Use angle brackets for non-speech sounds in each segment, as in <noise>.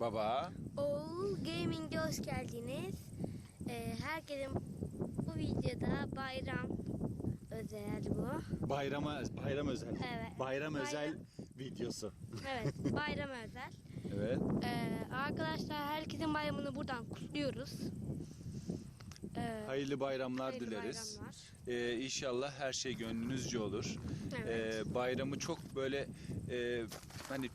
Baba. Oğul Gaming'e hoş geldiniz. Ee, herkesin bu videoda bayram özel bu. Bayrama bayram özel. Evet. Bayram Bayram- özel videosu. Evet, <laughs> bayram özel. Evet. Ee, arkadaşlar herkesin bayramını buradan kutluyoruz. Ee, Hayırlı bayramlar hayırlı dileriz. bayramlar. Ee, inşallah her şey gönlünüzce olur. Evet. Ee, bayramı çok böyle e, hani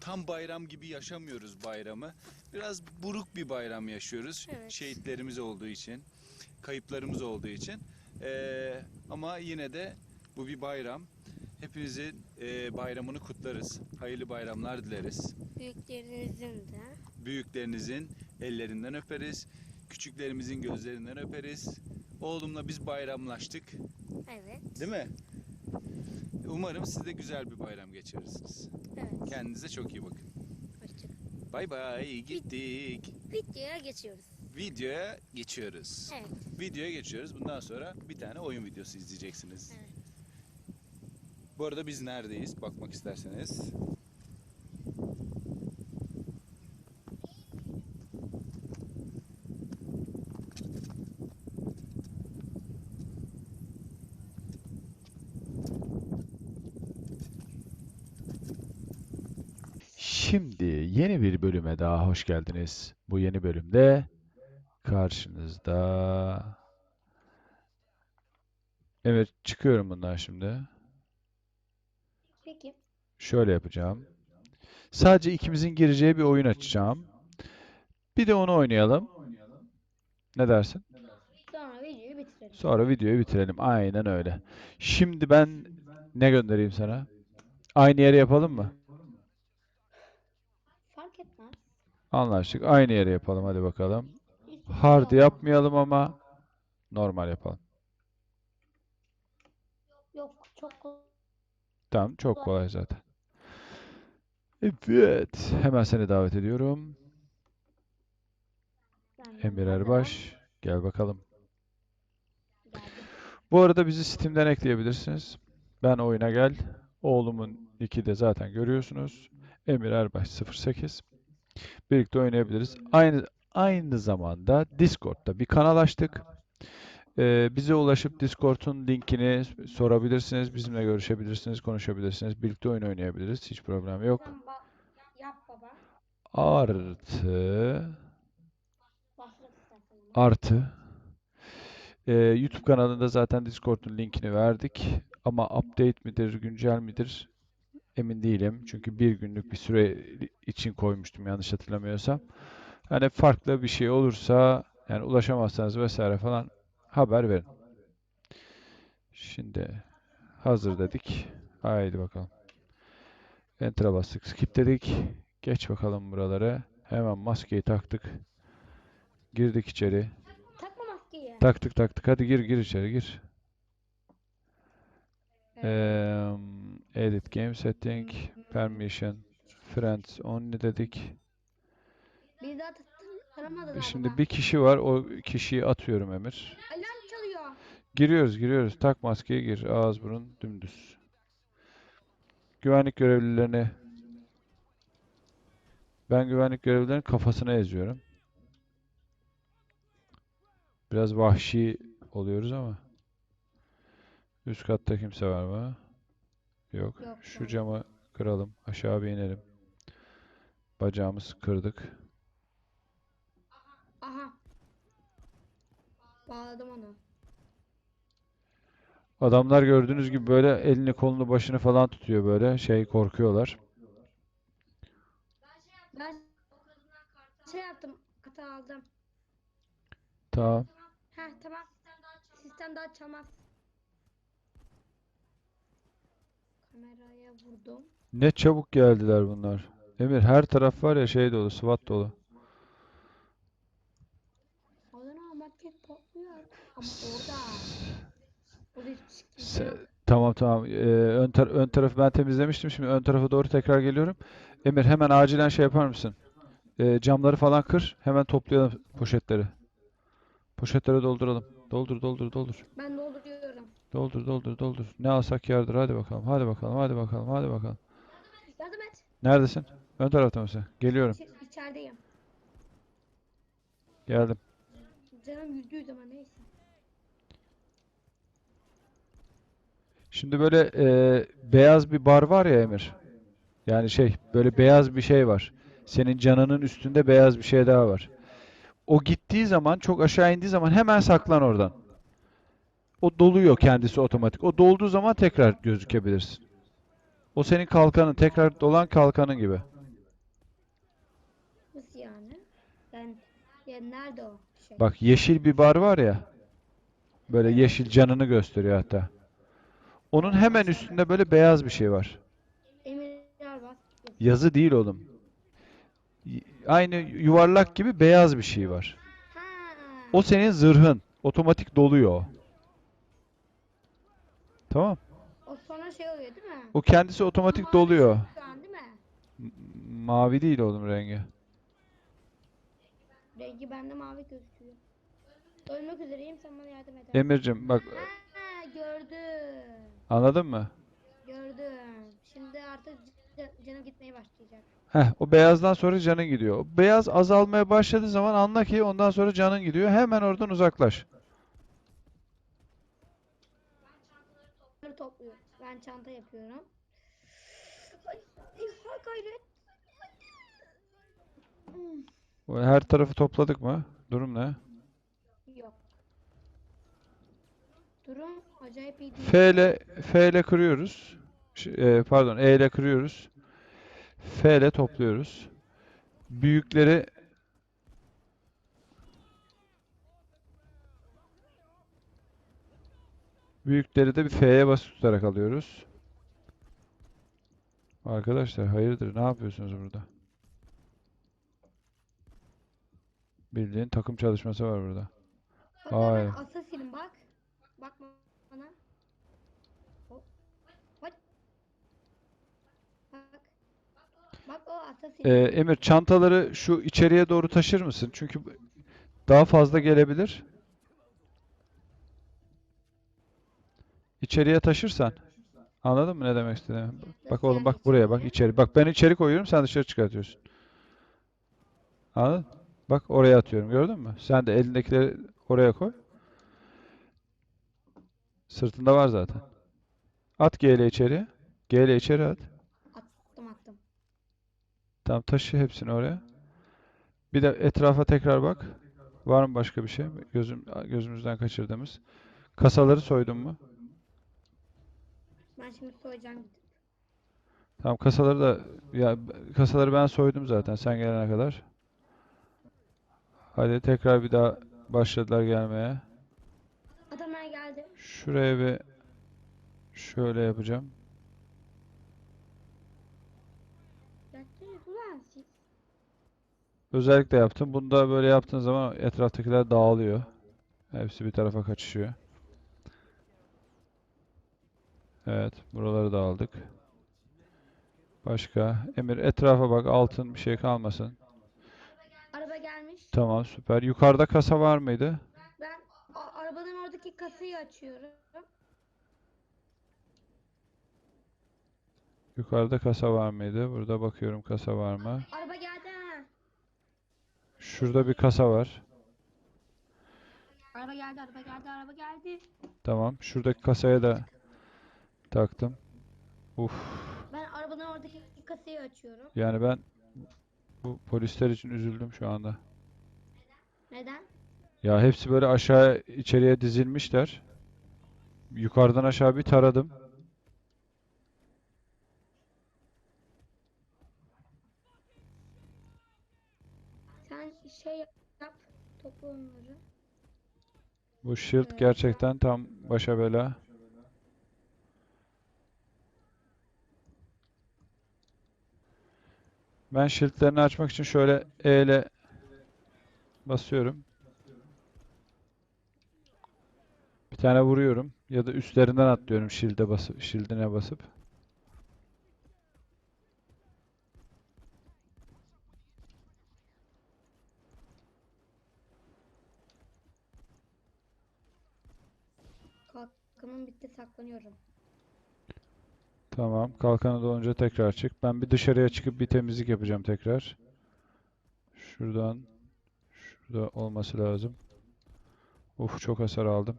tam bayram gibi yaşamıyoruz bayramı. Biraz buruk bir bayram yaşıyoruz. Evet. Şehitlerimiz olduğu için, kayıplarımız olduğu için. Ee, ama yine de bu bir bayram. Hepinizin e, bayramını kutlarız. Hayırlı bayramlar dileriz. Büyüklerinizin de. Büyüklerinizin ellerinden öperiz. Küçüklerimizin gözlerinden öperiz. Oğlumla biz bayramlaştık. Evet. Değil mi? Umarım siz de güzel bir bayram geçirirsiniz. Evet. Kendinize çok iyi bakın. Hoşçakalın. Bay bay gittik. Videoya geçiyoruz. Videoya geçiyoruz. Evet. Videoya geçiyoruz. Bundan sonra bir tane oyun videosu izleyeceksiniz. Evet. Bu arada biz neredeyiz? Bakmak isterseniz. Şimdi yeni bir bölüme daha hoş geldiniz. Bu yeni bölümde karşınızda Evet çıkıyorum bundan şimdi. Peki. Şöyle yapacağım. Sadece ikimizin gireceği bir oyun açacağım. Bir de onu oynayalım. Ne dersin? Sonra videoyu bitirelim. Sonra videoyu bitirelim. Aynen öyle. Şimdi ben ne göndereyim sana? Aynı yere yapalım mı? Anlaştık. Aynı yere yapalım. Hadi bakalım. Hard yapmayalım ama normal yapalım. Yok çok Tamam, çok kolay zaten. Evet, hemen seni davet ediyorum. Emir Erbaş, gel bakalım. Bu arada bizi Steam'den ekleyebilirsiniz. Ben oyuna gel. Oğlumun nicki de zaten görüyorsunuz. Emir Erbaş 08. Birlikte oynayabiliriz. Aynı aynı zamanda Discord'da bir kanal açtık. Ee, bize ulaşıp Discord'un linkini sorabilirsiniz. Bizimle görüşebilirsiniz, konuşabilirsiniz. Birlikte oyun oynayabiliriz. Hiç problem yok. Artı. Artı eee, YouTube kanalında zaten Discord'un linkini verdik. Ama update midir, güncel midir emin değilim. Çünkü bir günlük bir süre için koymuştum yanlış hatırlamıyorsam. Hani farklı bir şey olursa yani ulaşamazsanız vesaire falan haber verin. Şimdi hazır dedik. Haydi bakalım. Enter'a bastık. Skip dedik. Geç bakalım buraları. Hemen maskeyi taktık. Girdik içeri. Takma maskeyi. Taktık taktık. Hadi gir gir içeri gir. Eee, edit game setting, permission, friends only dedik. Daha aramadı Şimdi bir kişi var. O kişiyi atıyorum Emir. Alarm çalıyor. Giriyoruz giriyoruz. Tak maskeyi gir. Ağız burun dümdüz. Güvenlik görevlilerini ben güvenlik görevlilerinin kafasına eziyorum. Biraz vahşi oluyoruz ama. Üst katta kimse var mı? Yok. Yok, Şu camı kıralım. Aşağı bir inelim. Bacağımızı kırdık. Aha. Bağladım onu. Adamlar gördüğünüz gibi böyle elini kolunu başını falan tutuyor böyle. Şey korkuyorlar. Ben şey yaptım. Kata aldım. Tamam. Heh tamam. Sistem daha çalmaz. Kameraya vurdum. Ne çabuk geldiler bunlar. Emir her taraf var ya şey dolu, SWAT dolu. Adana market patlıyor. Ama orada. Orada hiçbir Se- yok. Tamam tamam. Ee, ön, tar- ön tarafı ben temizlemiştim. Şimdi ön tarafa doğru tekrar geliyorum. Emir hemen acilen şey yapar mısın? Ee, camları falan kır. Hemen toplayalım poşetleri. Poşetlere dolduralım. Doldur doldur doldur. Ben dolduruyorum. Doldur doldur doldur. Ne alsak yardır. Hadi bakalım. Hadi bakalım. Hadi bakalım. Hadi bakalım. Yardım et. Neredesin? Ön tarafta mısın? Geliyorum. İçeri, içerideyim. Geldim. Canım yüzde yüz ama neyse. Şimdi böyle e, beyaz bir bar var ya Emir. Yani şey böyle beyaz bir şey var. Senin canının üstünde beyaz bir şey daha var. O gittiği zaman çok aşağı indiği zaman hemen saklan oradan. O doluyor kendisi otomatik. O dolduğu zaman tekrar gözükebilirsin. O senin kalkanın, tekrar dolan kalkanın gibi. Nasıl yani? Ben ya nerede o şey? Bak yeşil bir bar var ya. Böyle yeşil canını gösteriyor hatta. Onun hemen üstünde böyle beyaz bir şey var. Yazı değil oğlum. Aynı yuvarlak gibi beyaz bir şey var. O senin zırhın. Otomatik doluyor o. Tamam. O sonra şey oluyor değil mi? O kendisi otomatik Mavi doluyor. Şu an değil mi? M- Mavi değil oğlum rengi. Rengi bende mavi gözüküyor. Ölmek üzereyim sen bana yardım eder. Emircim bak Ha, gördüm. anladın mı? Gördüm. Şimdi artık canım gitmeye başlayacak. Heh, o beyazdan sonra canın gidiyor. O beyaz azalmaya başladığı zaman anla ki ondan sonra canın gidiyor. Hemen oradan uzaklaş. Bunları topluyorum. Ben çanta yapıyorum. Ha gayret. Her tarafı topladık mı? Durum ne? Yok. Durum acayip iyi değil. F ile F ile kırıyoruz. E, pardon, E ile kırıyoruz. F ile topluyoruz. Büyükleri Büyükleri de bir F'ye basıp tutarak alıyoruz. Arkadaşlar hayırdır ne yapıyorsunuz burada? Bildiğin takım çalışması var burada. Bak Hayır. bak. Bak bana. Bak o asasin. Ee, Emir çantaları şu içeriye doğru taşır mısın? Çünkü daha fazla gelebilir. İçeriye taşırsan. Anladın mı ne demek istediğimi? Bak oğlum bak buraya bak içeri. Bak ben içeri koyuyorum sen dışarı çıkartıyorsun. Anladın? Bak oraya atıyorum gördün mü? Sen de elindekileri oraya koy. Sırtında var zaten. At G ile içeriye. G ile içeri at. Tamam taşı hepsini oraya. Bir de etrafa tekrar bak. Var mı başka bir şey? Gözüm gözümüzden kaçırdığımız. Kasaları soydun mu? Ben şimdi soyacağım. Tamam kasaları da ya kasaları ben soydum zaten sen gelene kadar. Hadi tekrar bir daha başladılar gelmeye. Adamlar geldi. Şuraya bir şöyle yapacağım. Siz. Özellikle yaptım. Bunu da böyle yaptığın zaman etraftakiler dağılıyor. Hepsi bir tarafa kaçışıyor. Evet, buraları da aldık. Başka? Emir etrafa bak, altın bir şey kalmasın. Araba gelmiş. Tamam, süper. Yukarıda kasa var mıydı? Ben a- arabanın oradaki kasayı açıyorum. Yukarıda kasa var mıydı? Burada bakıyorum kasa var mı? Araba geldi ha. Şurada bir kasa var. Araba geldi, araba geldi, araba geldi. Tamam. Şuradaki kasaya da taktım. Uf. Ben arabanın oradaki kasayı açıyorum. Yani ben bu polisler için üzüldüm şu anda. Neden? Ya hepsi böyle aşağı içeriye dizilmişler. Yukarıdan aşağı bir taradım. Sen şey yap, topla onları. Bu shield gerçekten tam başa bela. Ben shieldlerini açmak için şöyle E ile basıyorum. Bir tane vuruyorum ya da üstlerinden atlıyorum shield'e basıp shield'ine basıp. Bitti, saklanıyorum. Tamam. Kalkanı dolunca tekrar çık. Ben bir dışarıya çıkıp bir temizlik yapacağım tekrar. Şuradan şurada olması lazım. Uf çok hasar aldım.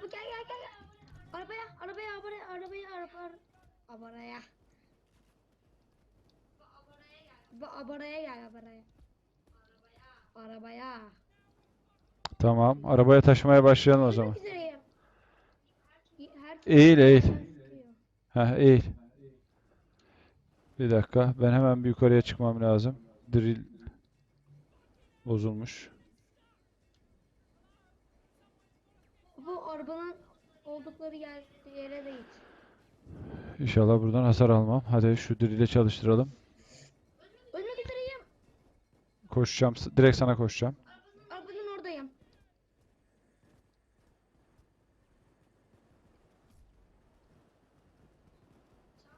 Gel gel gel. Arabaya arabaya arabaya arabaya arabaya. Abaraya. Ba abaraya gel abaraya. Arabaya. Tamam. Arabaya taşımaya başlayalım o zaman. Üzereyim. Herkes Eğil, eğil. Heh, eğil. Bir dakika. Ben hemen bir yukarıya çıkmam lazım. Drill bozulmuş. Bu arabanın oldukları yer, yere de git. İnşallah buradan hasar almam. Hadi şu drill'i çalıştıralım. Koşacağım. Direkt sana koşacağım. Arabanın oradayım.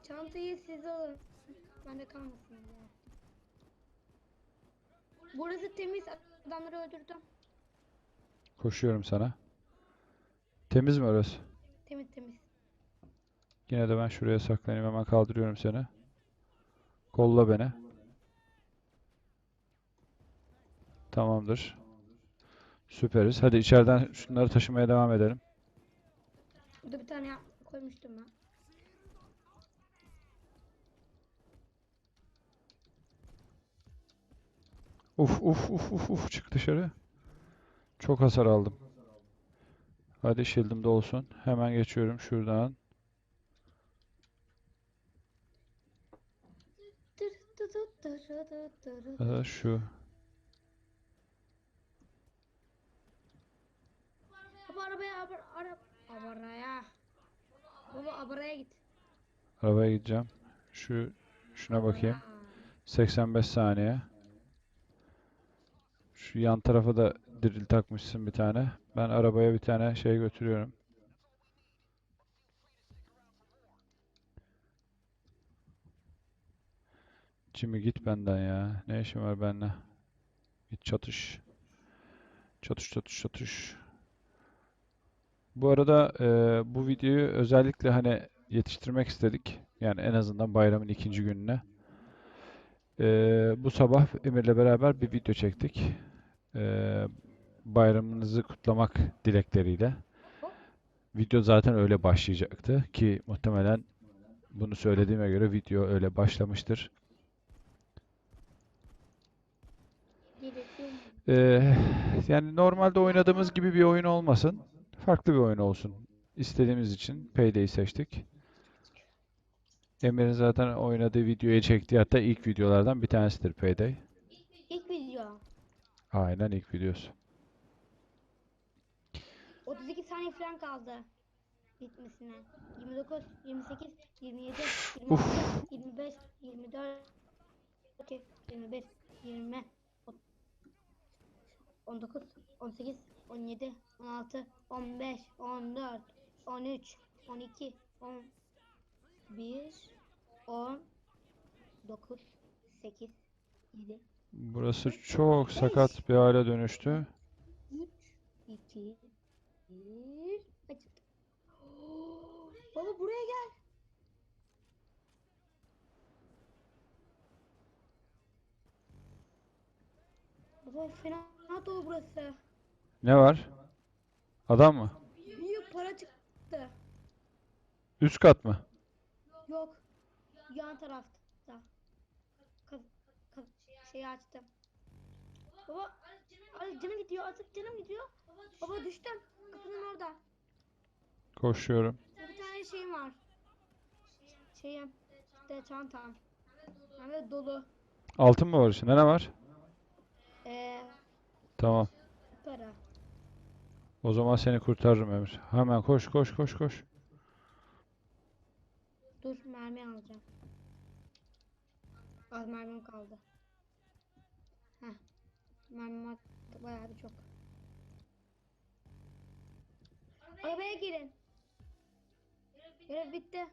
Çantayı siz alın. Bende kalmasın ya. Burası temiz. Adamları öldürdüm. Koşuyorum sana. Temiz mi orası? Temiz temiz. Yine de ben şuraya saklanayım. Hemen kaldırıyorum seni. Kolla beni. Tamamdır. Süperiz. Hadi içeriden şunları taşımaya devam edelim. Burada bir tane yap- koymuştum ben. Uf uf uf uf uf çık dışarı. Çok hasar aldım. Hadi shield'im de olsun. Hemen geçiyorum şuradan. Ee, şu. Baba arabaya abar ara abaraya. Baba abaraya git. Arabaya gideceğim. Şu şuna bakayım. Abara. 85 saniye. Şu yan tarafa da drill takmışsın bir tane. Ben arabaya bir tane şey götürüyorum. Jimmy git benden ya. Ne işin var benimle? Git çatış. Çatış çatış çatış. Bu arada eee, bu videoyu özellikle hani yetiştirmek istedik. Yani en azından bayramın ikinci gününe. Eee, bu sabah Emir'le beraber bir video çektik. Eee, bayramınızı kutlamak dilekleriyle. Video zaten öyle başlayacaktı ki muhtemelen bunu söylediğime göre video öyle başlamıştır. Eee, yani normalde oynadığımız gibi bir oyun olmasın. Farklı bir oyun olsun. İstediğimiz için Payday'i seçtik. Emir'in zaten oynadığı videoyu çektiği hatta ilk videolardan bir tanesidir Payday. İlk video. Aynen ilk videosu. 32 saniye falan kaldı bitmesine. 29, 28, 27, 26, 25, 24, 21, 20, 19, 18, 17, 16, 15, 14, 13, 12, 11, 10, 9, 8, 7, Burası çok sakat bir hale dönüştü. 3, 2, 1. Açıldı. Baba buraya gel. Baba fena dolu burası. Ne var? Adam mı? Büyük para çıktı. Üst kat mı? Yok. Yan tarafta. Kaz, kaz, şeyi açtım. Baba ay canım gidiyor artık canım gidiyor. Baba düştüm. Kapının orada. Koşuyorum. Bir tane şeyim var. Şeyim. De çantam. Hem de dolu. Altın mı var içinde? Ne var? Ee, Tamam. para. O zaman seni kurtarırım Emir. Hemen koş koş koş koş. Dur mermi alacağım. Az mermim kaldı. Heh. Mermim arttı bayağı bir çok. Arabaya girin. Görev bitti.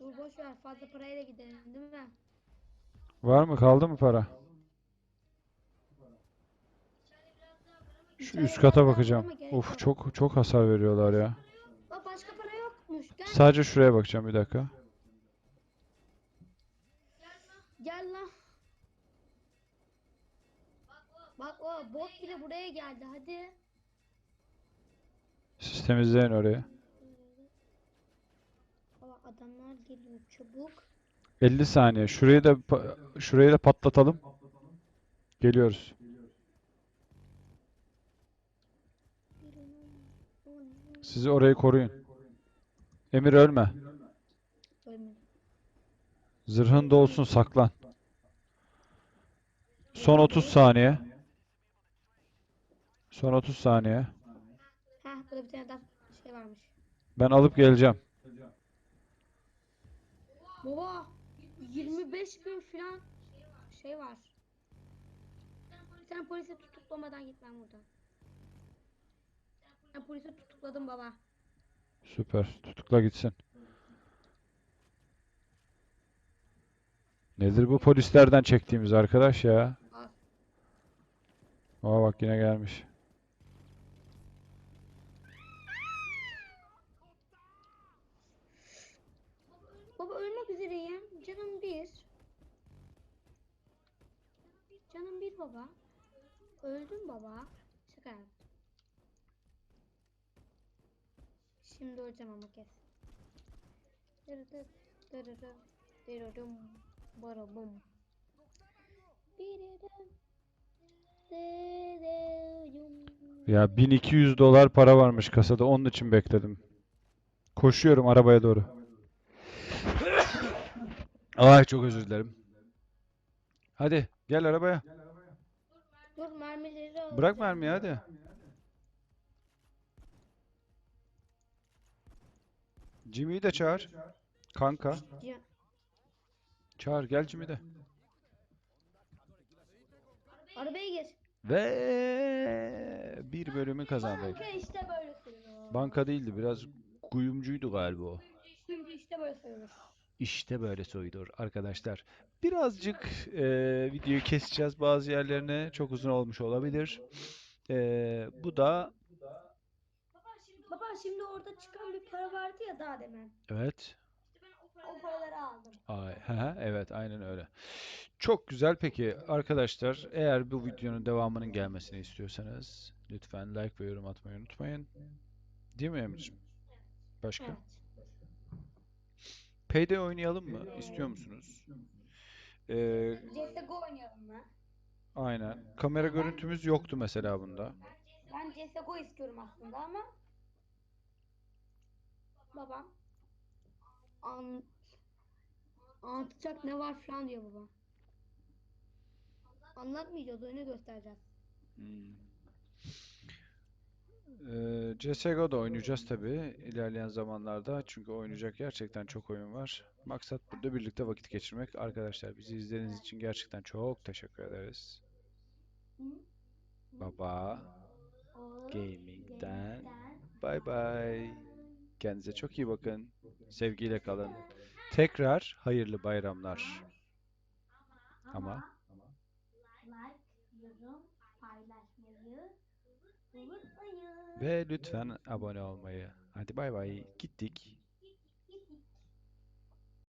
Dur boş ver fazla parayla gidelim değil mi? Var mı? Kaldı mı para? Şu üst kata bakacağım. Of çok çok hasar veriyorlar ya. Sadece şuraya bakacağım bir dakika. Gel lan. Bak o bot bile buraya geldi hadi. Siz temizleyin orayı. Adamlar geliyor çabuk. 50 saniye. Şurayı da pa- şurayı da patlatalım. Geliyoruz. Siz orayı koruyun. Emir ölme. Zırhın da olsun saklan. Son 30 saniye. Son 30 saniye. Heh burada bir tane daha şey varmış. Ben alıp geleceğim. Baba 25 bin falan şey var. Sen polise tutuklamadan git lan buradan. Ben polise tutukladım baba. Süper. Tutukla gitsin. Nedir bu polislerden çektiğimiz arkadaş ya? Al. Aa bak yine gelmiş. Baba ölmek üzereyim. Canım bir. Canım bir baba. Öldüm baba. Şaka yaptım. Şimdi öleceğim ama kes. Dırıdı, dırırı, dırırım, barabım. Ya 1200 dolar para varmış kasada. Onun için bekledim. Koşuyorum arabaya doğru. Ay çok özür dilerim. Hadi gel arabaya. Dur mermileri Bırak alacağım. mermiyi hadi. Jimmy'yi de çağır. Kanka. Ya- Çağır gel Jimmy de. Arabaya gir. Ve bir bölümü kazandık. Banka işte böyle sayılır. Banka değildi biraz kuyumcuydu galiba o. Çünkü işte böyle sayılır. İşte böyle soyulur arkadaşlar. Birazcık eee, videoyu keseceğiz bazı yerlerine. Çok uzun olmuş olabilir. Eee, bu da orada çıkan bir para vardı ya daha demin. evet. O paraları aldım. Ay, <laughs> hı, evet aynen öyle. Çok güzel. Peki arkadaşlar eğer bu videonun devamının gelmesini istiyorsanız lütfen like ve yorum atmayı unutmayın. Değil mi Emir'ciğim? Başka? Evet. Payday oynayalım mı? İstiyor musunuz? Eee, CSGO oynayalım mı? aynen. Kamera görüntümüz yoktu mesela bunda. Ben CSGO istiyorum aslında ama babam an anlatacak ne var falan diyor baba. Anlatmayacağız, oyunu göstereceğiz. Hmm. Eee, CSGO'da oynayacağız tabii ilerleyen zamanlarda. Çünkü oynayacak gerçekten çok oyun var. Maksat burada birlikte vakit geçirmek. Arkadaşlar bizi izlediğiniz için gerçekten çok teşekkür ederiz. Baba Gaming'den bay bay. Kendinize çok iyi bakın. Sevgiyle kalın. Tekrar hayırlı bayramlar. Ama like, yorum, paylaşmayı unutmayın. ve lütfen abone olmayı. Hadi bay bay. Gittik.